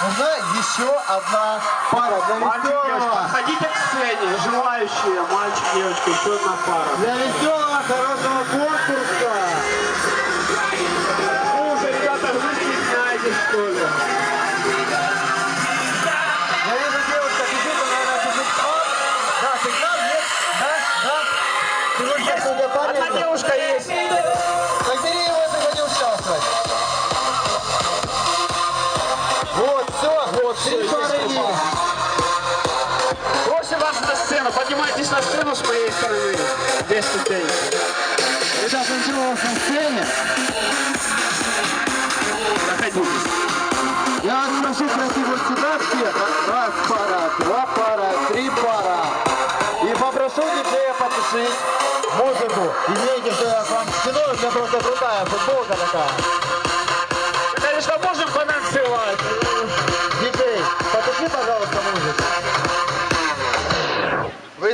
Нужна еще одна пара для Мальчик, веселого. подходите к сцене, желающие, мальчик, девочка, еще одна пара. Для веселого, хорошего конкурса. Ну уже, ребята, вы стесняетесь, что ли? Сцену с моей стороны. Без ступеней. Итак, он на сцене. Проходите. Я вас прошу пройти вот сюда всех. Раз пара, два пара, три пара. И попрошу диджея потушить музыку. Извините, что я к вам спиной, у меня просто крутая футболка такая.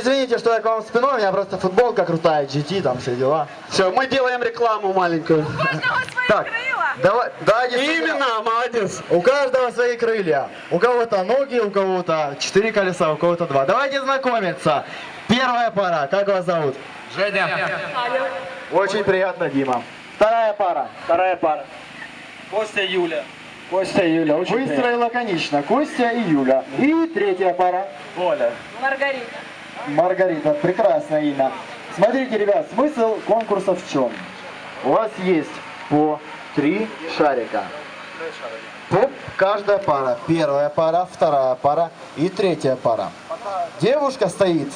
Извините, что я к вам спиной, у меня просто футболка крутая, GT, там все дела. Все, мы делаем рекламу маленькую. Так, давай, да. Именно, молодец. У каждого свои крылья. У кого-то ноги, у кого-то четыре колеса, у кого-то два. Давайте знакомиться. Первая пара, как вас зовут? Женя. Очень приятно, Дима. Вторая пара. Вторая пара. Костя Юля. Костя Юля, очень Быстро приятно. и лаконично. Костя и Юля. И третья пара. Оля. Маргарита. Маргарита. Прекрасное имя. Смотрите, ребят, смысл конкурса в чем? У вас есть по три шарика. По каждая пара. Первая пара, вторая пара и третья пара. Девушка стоит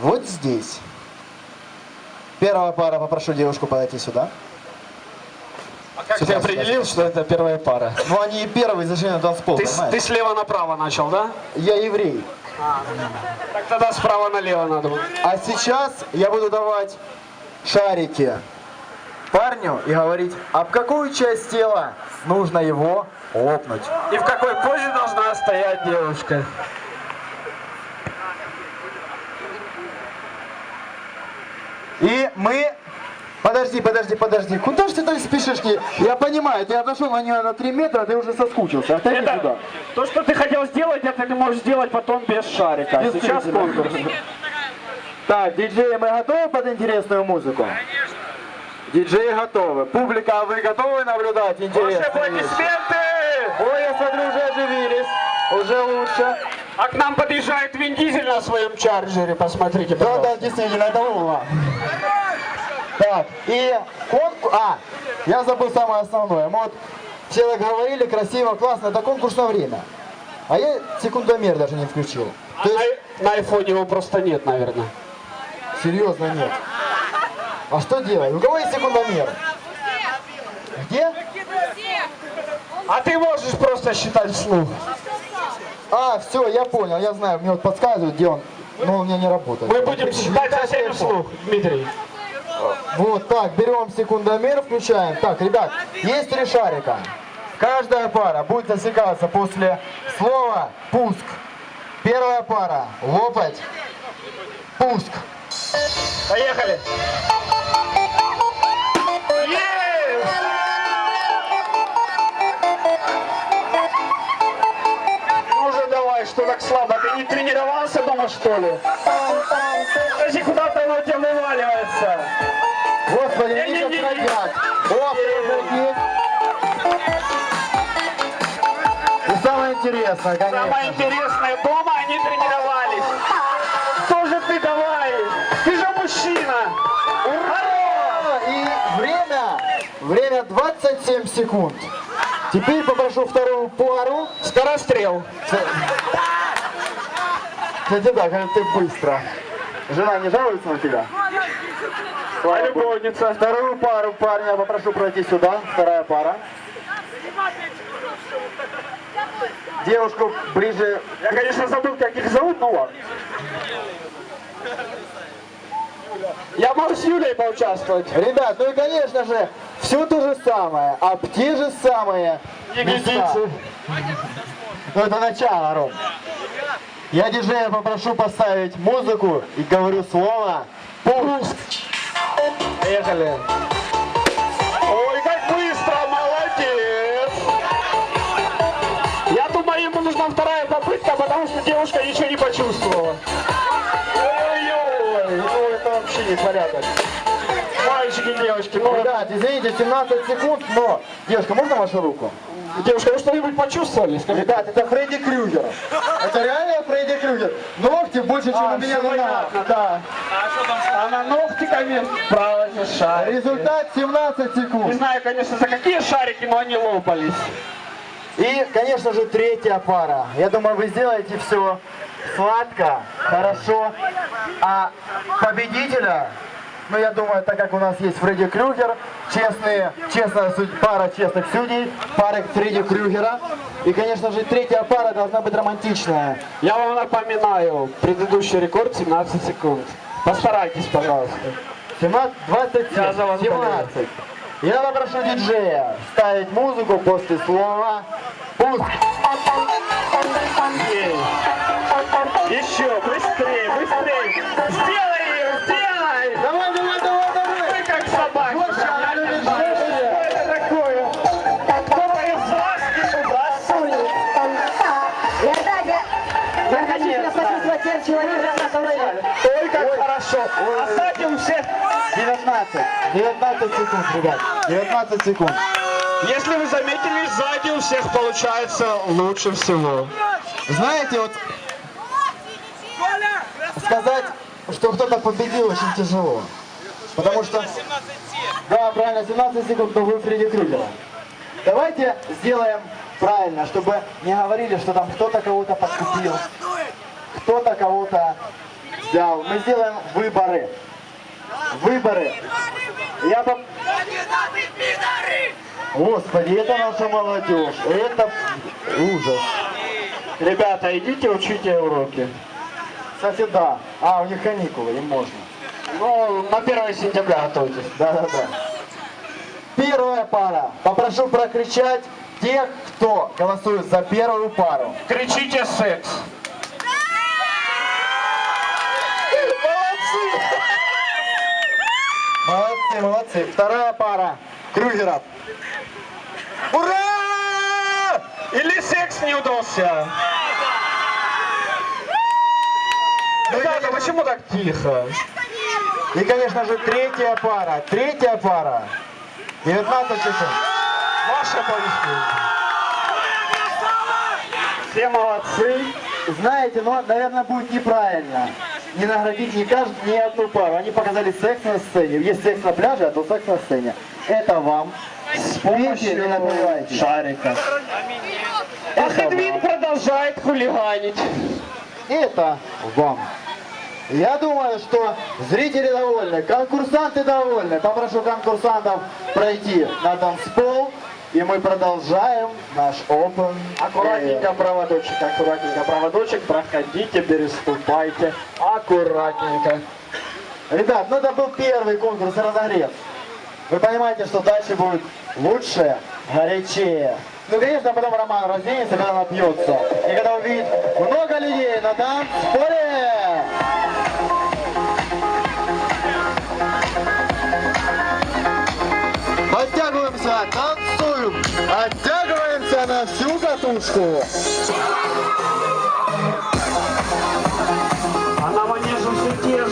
вот здесь. Первая пара, попрошу девушку подойти сюда. А как Сюда, ты сюда, определил, что это первая пара? Ну они первые зашли на танцпол, Ты, понимаешь? ты слева направо начал, да? Я еврей. Так тогда справа налево надо. А сейчас я буду давать шарики парню и говорить, об какую часть тела нужно его лопнуть. И в какой позе должна стоять девушка? И мы... Подожди, подожди, подожди. Куда же ты так спешишь? Я понимаю, ты отошел на нее на 3 метра, а ты уже соскучился. Отойди сюда. Это, то, что ты хотел сделать, это ты можешь сделать потом без шарика. А Сейчас конкурс. Так, диджеи, мы готовы под интересную музыку? Диджеи готовы. Публика, а вы готовы наблюдать Ваши интересные вещи? аплодисменты! Ой, я смотрю, уже оживились. Уже лучше. А к нам подъезжает Вин Дизель на своем чарджере, посмотрите, Да, пожалуйста. да, действительно, это Вова. Так, и конкурс... А, я забыл самое основное. Мы вот все так говорили, красиво, классно, это конкурс на время. А я секундомер даже не включил. А на, на айфоне его просто нет, наверное. Серьезно нет. А что делать? У кого есть секундомер? Где? А ты можешь просто считать вслух. А, все, я понял, я знаю, мне вот подсказывают, где он. Но у меня не работает. Мы будем считать со всеми вслух, Дмитрий. Вот так, берем секундомер, включаем. Так, ребят, есть три шарика. Каждая пара будет засекаться после слова «пуск». Первая пара – лопать, пуск. Поехали. Ну же давай, что так слабо? Ты не тренировался дома, что ли? Подожди, куда-то 5. И самое интересное, конечно. Самое интересное, дома они тренировались. Тоже ты давай. Ты же мужчина. Ура! И время, время 27 секунд. Теперь попрошу вторую пару. Скорострел. Кстати, да, ты быстро. Жена не жалуется на тебя? А любовница. Вторую пару парня попрошу пройти сюда. Вторая пара. Девушку ближе. Я, конечно, забыл, как их зовут, но ладно. Я могу с Юлей поучаствовать. Ребят, ну и конечно же, все то же самое, об те же самые. Ягодицы. Ну это начало, Ром. Я диджея попрошу поставить музыку и говорю слово «Пуск». Поехали. Ой, как быстро, молодец. Я думаю, ему нужна вторая попытка, потому что девушка ничего не почувствовала. Ой-ой-ой, ну это вообще не порядок. Мальчики, девочки, ну Ребят, извините, 17 секунд, но... Девушка, можно вашу руку? девушка, вы что-нибудь почувствовали? Скажите. Ребят, это Фредди Крюгер. Это реально Фредди Крюгер. Ногти больше, чем А, у меня на понятно, да. Она ногтиками вправо шарики. Результат 17 Не секунд. знаю, конечно, за какие шарики, но они лопались. И, конечно же, третья пара. Я думаю, вы сделаете все сладко, хорошо. А победителя, ну, я думаю, так как у нас есть Фредди Крюгер, честные, честная пара честных судей, пара Фредди Крюгера. И, конечно же, третья пара должна быть романтичная. Я вам напоминаю, предыдущий рекорд 17 секунд. Постарайтесь, пожалуйста. 17, 27, Я за вас 17. Я попрошу диджея ставить музыку после слова «Пуск». Еще, А кстати, у всех 19, 19 секунд, ребят, 19 секунд. Если вы заметили, сзади у всех получается лучше всего. Знаете, вот сказать, что кто-то победил, очень тяжело. Потому что... Да, правильно, 17 секунд, но вы Фредди Крюгера. Давайте сделаем правильно, чтобы не говорили, что там кто-то кого-то подкупил, кто-то кого-то взял. Мы сделаем выборы. Выборы. Я по... Господи, это наша молодежь. Это ужас. Ребята, идите учите уроки. Кстати, да. А, у них каникулы, им можно. Ну, на 1 сентября готовьтесь. Да-да-да. Первая пара. Попрошу прокричать тех, кто голосует за первую пару. Кричите секс. Молодцы. Вторая пара. Крюгеров. Ура! Или секс не удался? Ребята, почему так тихо? И, конечно же, третья пара. Третья пара. 19 секунд. Ваши аплодисменты. Все молодцы. Знаете, но, наверное, будет неправильно не наградить ни, кажд... ни одну пару. Они показали секс на сцене. Есть секс на пляже, а то секс на сцене. Это вам. Не напивайте. шарика. А Хедвин продолжает хулиганить. Это вам. Я думаю, что зрители довольны, конкурсанты довольны. Попрошу конкурсантов пройти на танцпол, и мы продолжаем наш open. Аккуратненько проводочек, аккуратненько проводочек, проходите, переступайте, аккуратненько. Ребят, ну это был первый конкурс разогрев. Вы понимаете, что дальше будет лучше, горячее. Ну, конечно, потом Роман разденется, когда напьется. И когда увидит много людей на танцполе. Танцуем, оттягиваемся на всю катушку. А на манеже все